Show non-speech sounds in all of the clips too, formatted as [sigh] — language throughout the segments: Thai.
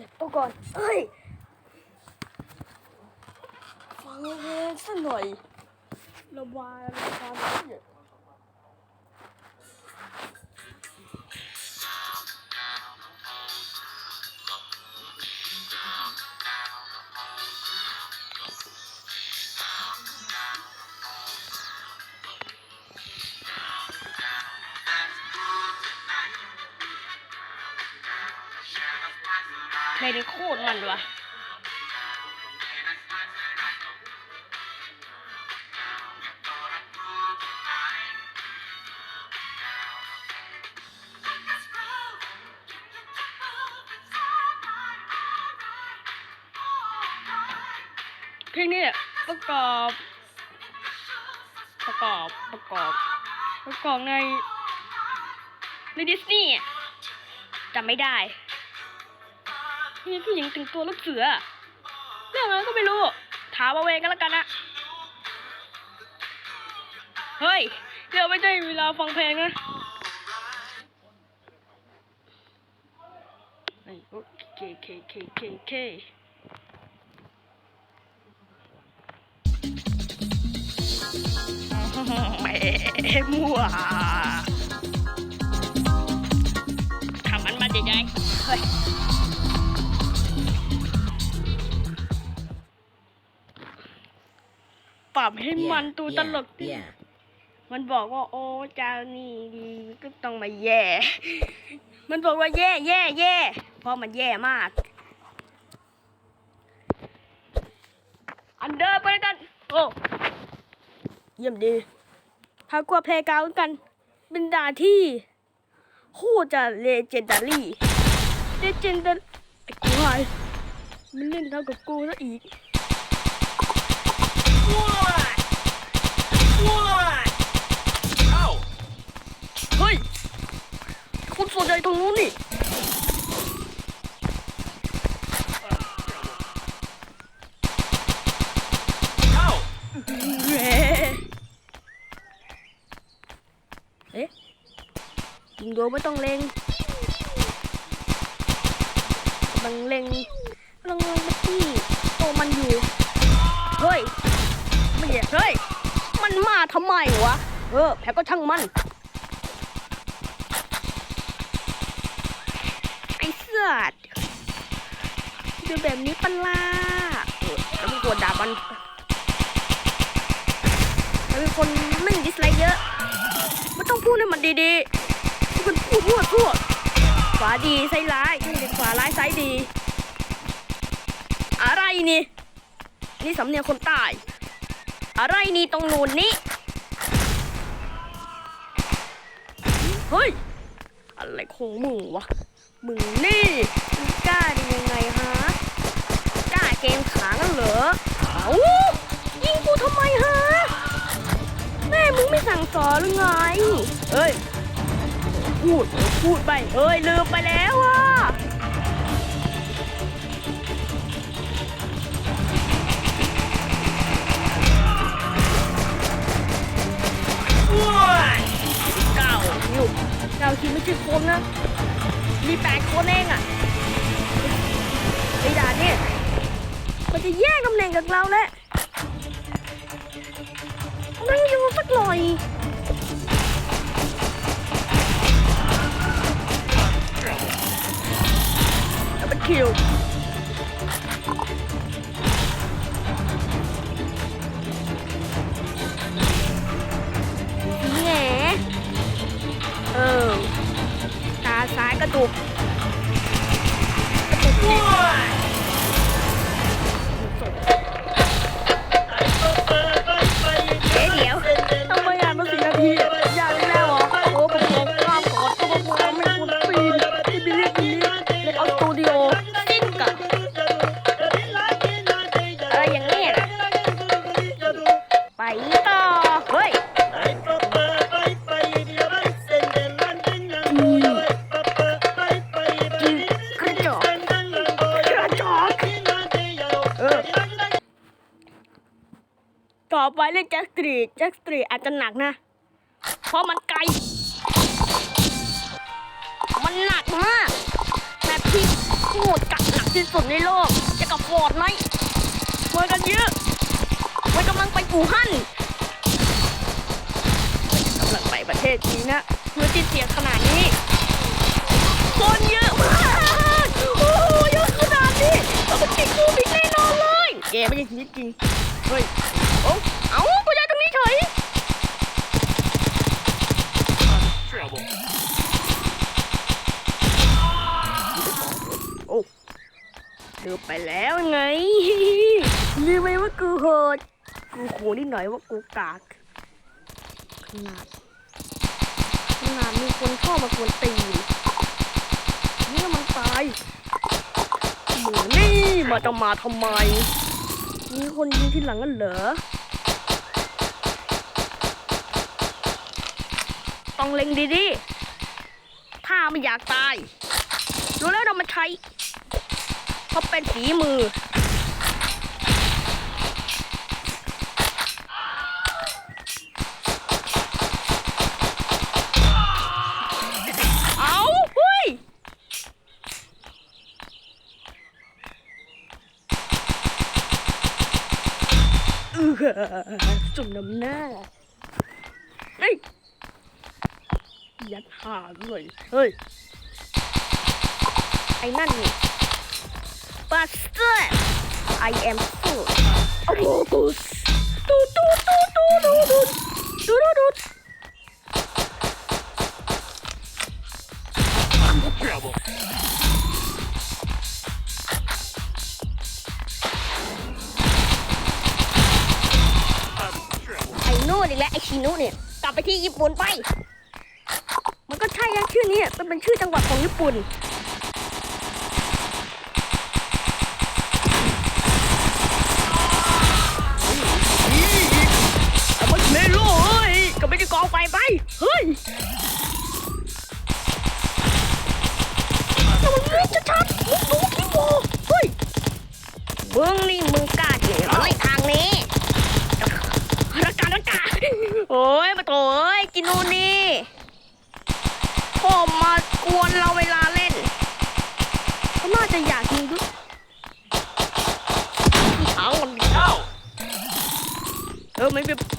ยับตัวก่อนเอ้ย ฟังเพลงสักหน่อยระบายความเครียด โคตรมันวะเพลงนี้เนี่ยประกอบ ประกอบประกอบประกอบในในดิสนีย์จำไม่ได้ มีผู้หญิงแต่งตัวลูกเสือเรื่องอะไรก็ไม่รู้ ถามเอาเองกันแล้วกันนะเฮ้ยเดี๋ยวไม่ใช่เวลาฟังเพลงนะไอ้โอเคเคเคเคเคแหมมั่วทำมันมาใหญ่ๆเฮ้ย บให้มันตูตลกดิ Yeah. มันบอกว่า โอ้เจ้านี่ดีก็ต้องมาแย่ มันบอกว่าแย่แย่แย่เพราะมันแย่มาก อันเดอร์ไปแล้วกัน โอ้เยี่ยมดีพากว่าเพลงกาวกัน เป็นด่านที่โคตรจะเลเจนดารี่เลเจนดาไอ้กูหายมันเล่นเท่ากับกูซะอีก คุณส่วนใหญ่ตรงนู้นนี่เอ๊ะเอ๊ยิงโดนไม่ต้องเล็งกำลังเล็งลังเล็งไปที่โตมันอยู่ เฮ้ยไม่ใช่เฮ้ย มันมาทำไมวะ เออ แพ้ก็ช่างมัน เสื้อดูแบบนี้ปะล่าเออแล้วมีตัวด่ามันแล้วมีคนไม่ดิสไลค์เยอะไม่ต้องพูดให้มันดีๆมันพูดพูดพูดขวาดีไซร้ายนี่ขวาร้ายไซดี อะไรนี่ นี่สำเนียงคนใต้อะไรนี่ตรงนูนนี่เฮ้ย อะไรของมึงวะ มึงนี่มึงกล้าได้ยังไงฮะกล้าเกมขางันเหรอเอายิงกูทำไมฮะแม่มึงไม่สั่งสอนหรือไงเอ้ยพูดพูดไปเอ้ยลืมไปแล้วอะเจ้าอยู่เจ้าคิดไม่ใช่คนนะ มีแปดคนเองอะไอ้ด่านเนี่ยมันจะแย่งตำแหน่งกับเราแหละนั่งอยู่สักหน่อยแล้วเป็นคิวา จ็คสตรีอาจจะหนักนะ เพราะมันไกล มันหนักมากแบบที่โคตรกัดหนักที่สุดในโลก จะกับฟอร์ดไหมมากันเยอะมันกำลังไปอู่ฮั่นกำลังไปประเทศจีนนะเพื่อที่เสียงขนาดนี้ คนเยอะมากโอ้โหเยอะขนาดนี้เราเป็นติดโควิดแน่นอนเลย แกไม่ใช่ชีวิตจริง เฮ้ย โอ้เอ้า ดือไปแล้วไงลืมไปว่ากูโหด กูโหนิดหน่อยว่ากูกาก ขนาด ขนาดมีคนเข้ามากวนตีนเนี่ยมันตายหมูนี่มาจะมาทำไม มีคนยิงที่หลังกันเหรอ ต้องเล็งดีๆ ถ้าไม่อยากตาย รู้แล้วเรามาใช้ ราะเป็นฝีมือ เอาเฮ้ยเออจุ่มน้ำหน้าเฮ้ยยัดหาเลยเฮ้ย ไอ้นั่นนี่ Buster I am full โอ้โหตูตูตูตูตูตูตูตูตูตู Trouble. ไอ้นู่นอีกแล้วไอ้ชินุเนี่ยกลับไปที่ญี่ปุ่นไป มันก็ใช่นะชื่อนี้มันเป็นชื่อจังหวัดของญี่ปุ่น มมากวนเราเวลาเล่นเขาน่าจะอยากยิงด้วยที่หางมันดี Ow! เออไม่เป็น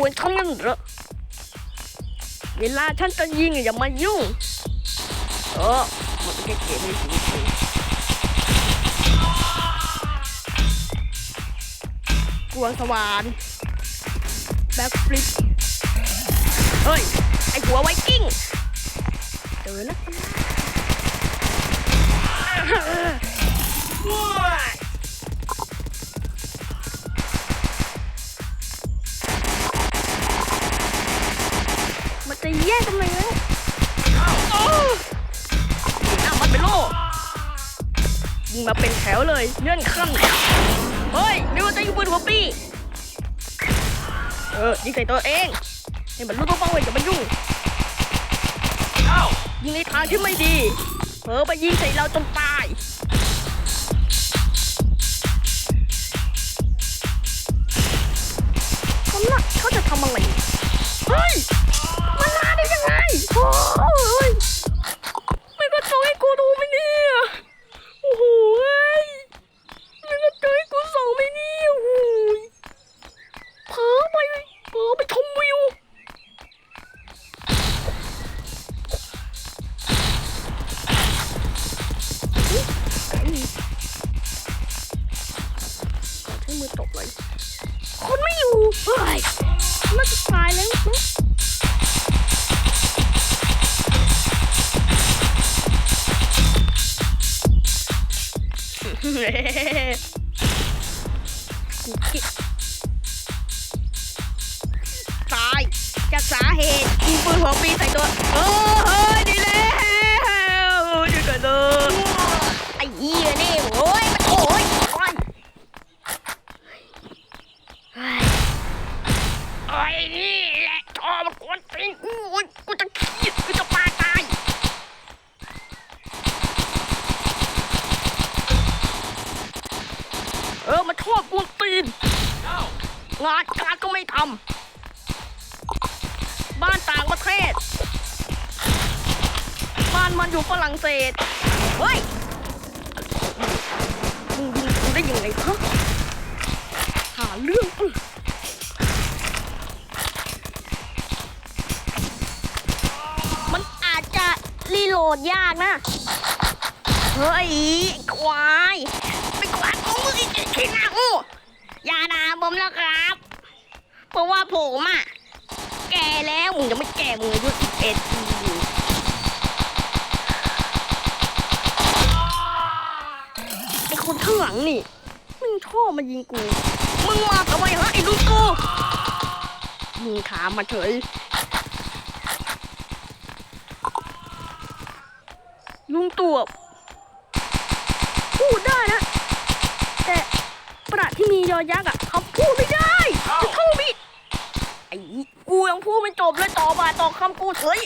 วนฉันงั้นเหรอเวลาฉันจะยิงอย่ามายุ่ง เออมันเป็นแค่เกมในชีวิตจริงกวสวรรค์แบ็คฟลิปเฮ้ย ไอหัวไวกิ้งเจอนะว้ มาเป็นแถวเลยเลื่อนขั้นเฮ้ยไม่ว่าจะอยู่บนหัวปีเออยิงใส่ตัวเองให้มันรู้ตัวเป้าไว้อย่ามันยุ่ง Ow! ยิงในทางที่ไม่ดีเผลอไปยิงใส่เราจนตายเขาละเขาจะทำอะไรเฮ้ยมันมาได้ยังไงโอ้ย Right. Silent. [laughs] ฝรั่งเศสเฮ้ยมึงยิงกูได้ยังไงฮะหาเรื่องมันอาจจะรีโหลดยากนะ เฮ้ยควายไปกวาดของมึงอีกทีนะอู้อย่าด่าผมแล้วครับ เพราะว่าผมอะ แก่แล้ว มึงจะไม่แก่มึงอายุสิบ ข้างหลังนี่มึงชอบมายิงกู มึงมาทำไมฮะไอ้ลูกกูมึงถามมาเฉยลุงตัวพูดได้นะ แต่ประที่มียอยักษ์อะเขาพูดไม่ได้จะเข้ามิดไอ้กูยังพูดไม่จบเลยต่อบาต่อคำกูเฉย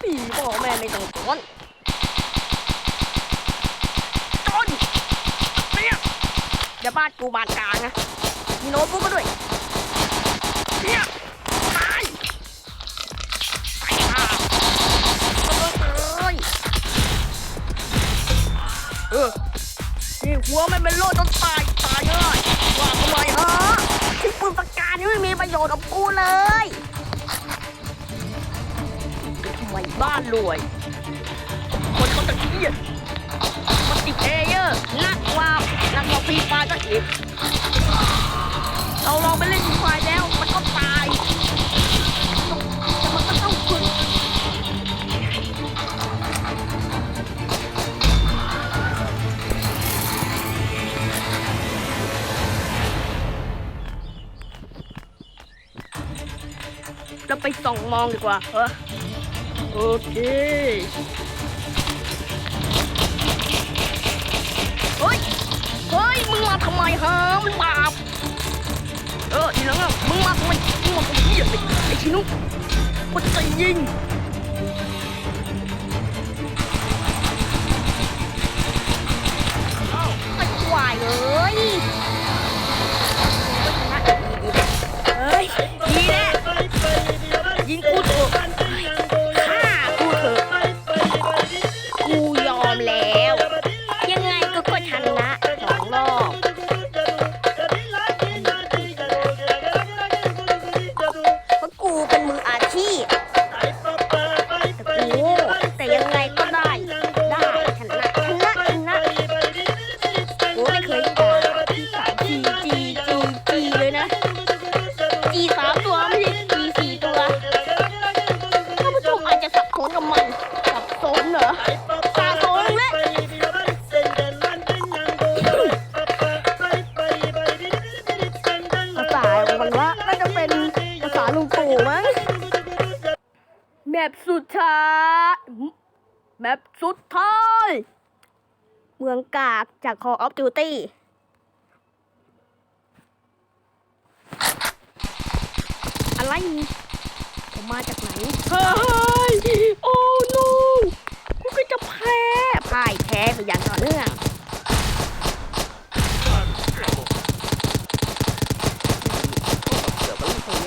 พี่พ่อแม่ไม่ต้องสอนจนเนี่ย เดี๋ยวบ้านกูบานกลางนะมีโน้ตบุ๊กมาด้วยเนี่ยตายตายห่าเอ้ยเออนี่หัวมันเป็นโลดจนตายตายง่ายว่าทำไมฮะที่ปืนปากกานี่ไม่มีประโยชน์กับกูเลยทำไมบ้านรวย คนเขาจะเครียด ติเพเยอร์นักว่านักว่าฟรีไฟก็อีกเราลองไปเล่นฟรีไฟแล้วมันก็ตายแต่มันก็ต้องฝึกเราไปส่องมองดีกว่าเออโอเค ทำไมฮะมันบาปเออทีหลังอะมึงมาทำไมมึงมาทำไมไอ้ไอ้ชินุกมันจยิง จาก Call of Duty อะไร ผมมาจากไหนเฮ้ยโอ้นูกูก็จะแพ้พ่ายแพ้ไปอย่างต่อเนื่องเกือบไม่ถึง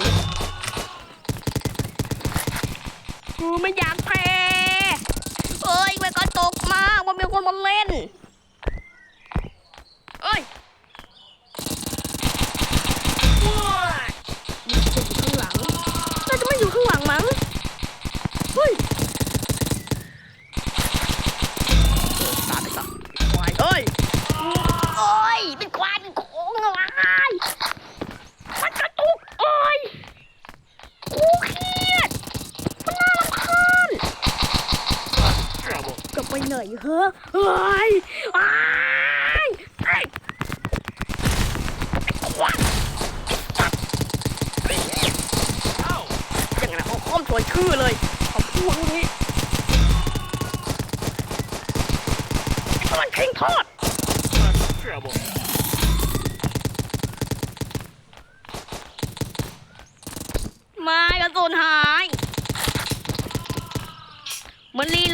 กูไม่อยากแพ้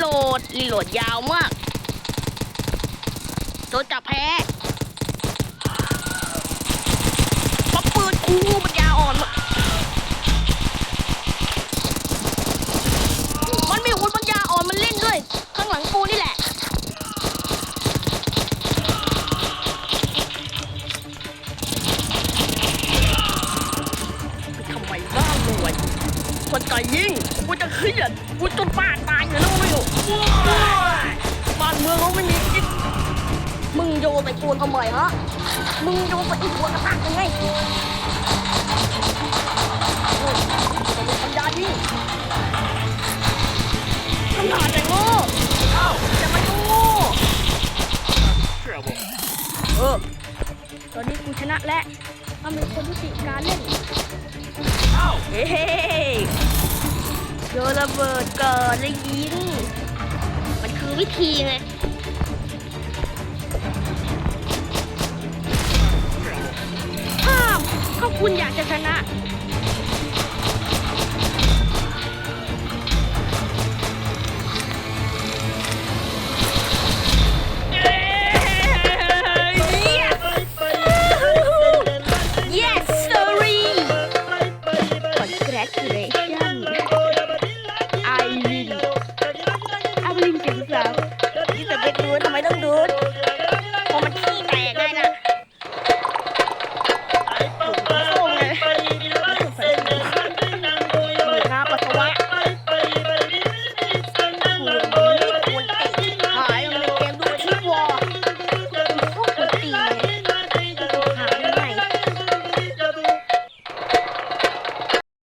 ลดรีโหลดยาวมากโดนจับแพ้เพราะปืนกูมันยาอ่อนมากมันมีอาวุธมันยาอ่อนมันเล่นด้วย ข้างหลังกูนี่แหละ ทำไมบ้าหน่วยคนใจยิ่งกูจะเครียดกูจนบ้าตายอยู่แล้ว บ้านเมืองเขาไม่มีกินมึงโยนไปตัวทำไมฮะ มึงโยนไปอีกหัวกระตักยังไงโอ้ยจะมีปัญญาดีขนาดแต่โง่เอ้าจะมาดูเออ ตอนนี้กูชนะแล้วถ้ามีคนที่ติการเล่นเฮ้โยนระเบิดเก่อนแล้วยิงมันคือ วิธีไงถ้าถ้าคุณอยากจะชนะ